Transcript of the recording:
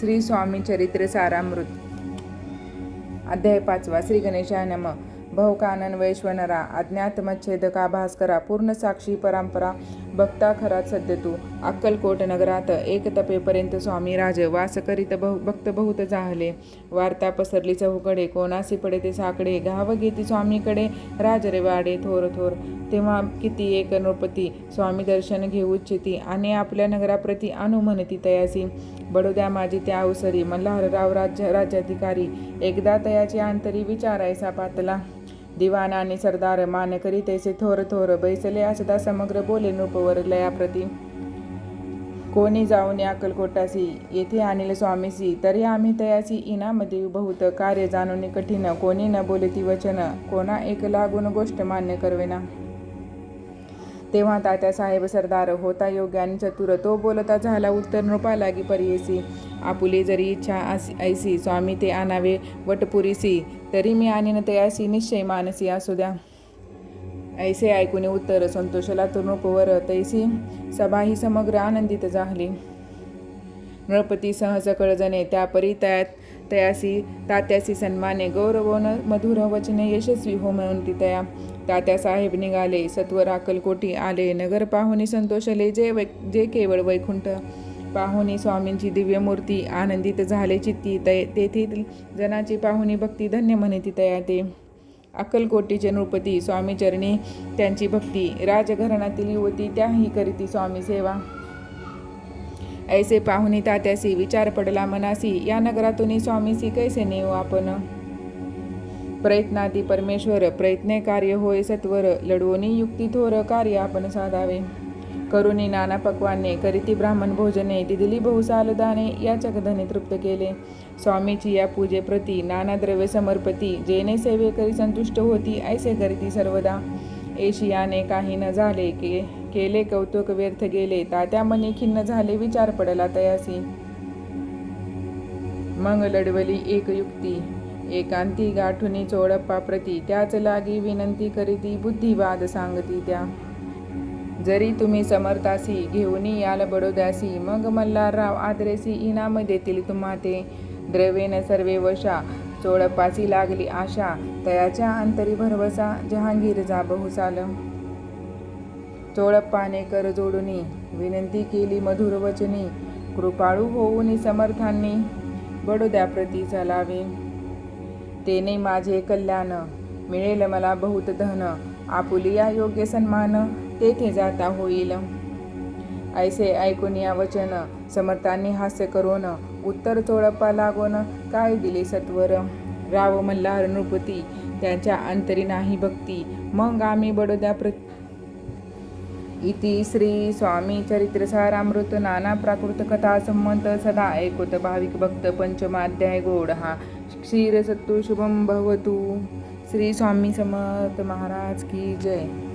श्री स्वामी चरित्र सारामृत. अध्याय पाचवा श्री गणेशाय नम. बहुकानन वैश्वनरा अज्ञातमच्छेदका भास्करा पूर्ण साक्षी परंपरा भक्ता खरात सद्य तू. अक्कलकोट नगरात एक तपेपर्यंत स्वामी राज वास करीत बहु भक्त बहुत जाहले वार्ता पसरली चहूकडे कोणासी पडे ते साकडे. घाव घेती स्वामीकडे राज रे वाडे थोर थोर. तेव्हा किती एक नृपती स्वामी दर्शन घेऊ इच्छिती आणि आपल्या नगराप्रती अनु म्हणती तयासी. बडोद्या माझी त्या अवसरी मल्हारराव राज्य राज्याधिकारी. एकदा तयाची आंतरी विचारायचा पातला. दिवाण आणि सरदार मान करी तैसे थोर थोर बैसले असता समग्र बोले नृपवर लयाप्रती कोणी जाऊन या अक्कलकोटासी येथे आणले स्वामीसी तरी आम्ही तयासी इनामध्ये बहुत कार्य जाणून कठीण कोणी न बोले ती वचन कोणा एक लागून गोष्ट मान्य करवेना. तेव्हा तात्या साहेब सरदार होता योग्य आणि चतुर तो बोलता झाला उत्तर नृपा लागी परियेसी आपुली जरी इच्छा ऐसी स्वामी ते आणावे वटपुरीसी. तरी मी आणीन तयासी निश्चय मानसी असू द्या. ऐसे ऐकून उत्तर संतोषला तुरुपवर तैसी. सभा ही समग्र आनंदित झाली. नृपती सहज कळजणे त्या परी तयासी तात्यासी सन्माने गौरवोन मधुर वचने यशस्वी हो म्हणून ती तया. तात्या साहेब निघाले सत्वर अकलकोटी आले नगर पाहुणे संतोषले जे वै जे केवळ वैकुंठ पाहुणे स्वामींची दिव्य मूर्ती आनंदित झाले चित्ती तय तेथील जनाची पाहुणी भक्ती धन्य म्हणती तया ते. अक्कलकोटीचे नृपती स्वामी चरणी त्यांची भक्ती. राजघराण्यातील युवती त्याही करीती स्वामी सेवा. ऐसे पाहुणी तात्यासी विचार पडला मनासी. या नगरातून स्वामीसी कैसे नेऊ आपण? प्रयत्नाती परमेश्वर प्रयत्ने कार्य होय सत्वर. लढवणी युक्ती थोर कार्य आपण साधावे. करुणी नाना पक्वाने करीती ब्राह्मण भोजने दिदिली बहुसाल दाने या चकधने तृप्त केले. स्वामीची या पूजेप्रती नाना द्रव्य समर्पती जेने सेवे करी संतुष्ट होती ऐसे करीती सर्वदा. एशियाने काही न झाले के केले कौतुक व्यर्थ गेले तात्या मनी खिन्न झाले विचार पडला तयासी. मग लढवली एक युक्ती एकांती गाठुनी चोडप्पा प्रती त्याच लागी विनंती करीती बुद्धिवाद सांगती त्या. जरी तुम्ही समर्थासी घेऊन याल बडोद्यासी मग मल्हारराव आदरेसी इनाम देतील तुम्हा ते द्रवेन सर्वे वशा चोळपासी लागली आशा तयाच्या अंतरी भरवसा जहांगीर जा बहुसाल चोळप्पाने कर जोडुनी विनंती केली मधुर वचनी कृपाळू होऊनी समर्थांनी बडोद्या प्रती चलावे. तेने माझे कल्याण मिळेल मला बहुत धन आपुलिया योग्य सन्मान तेथे जाता होईल ऐसे ऐकून या वचन समर्थांनी हास्य करून उत्तर चोळप्पा लागून काय दिले सत्वर राव मल्हार नृपती त्यांच्या अंतरी नाही भक्ती मग आम्ही बडोद्या प्र इति श्री स्वामी चरित्र सारामृत नाना प्राकृत कथा संमत सदा ऐकोत भाविक भक्त पंचमाध्याय गोड हा क्षीर शुभम भवतु श्री स्वामी समर्थ महाराज की जय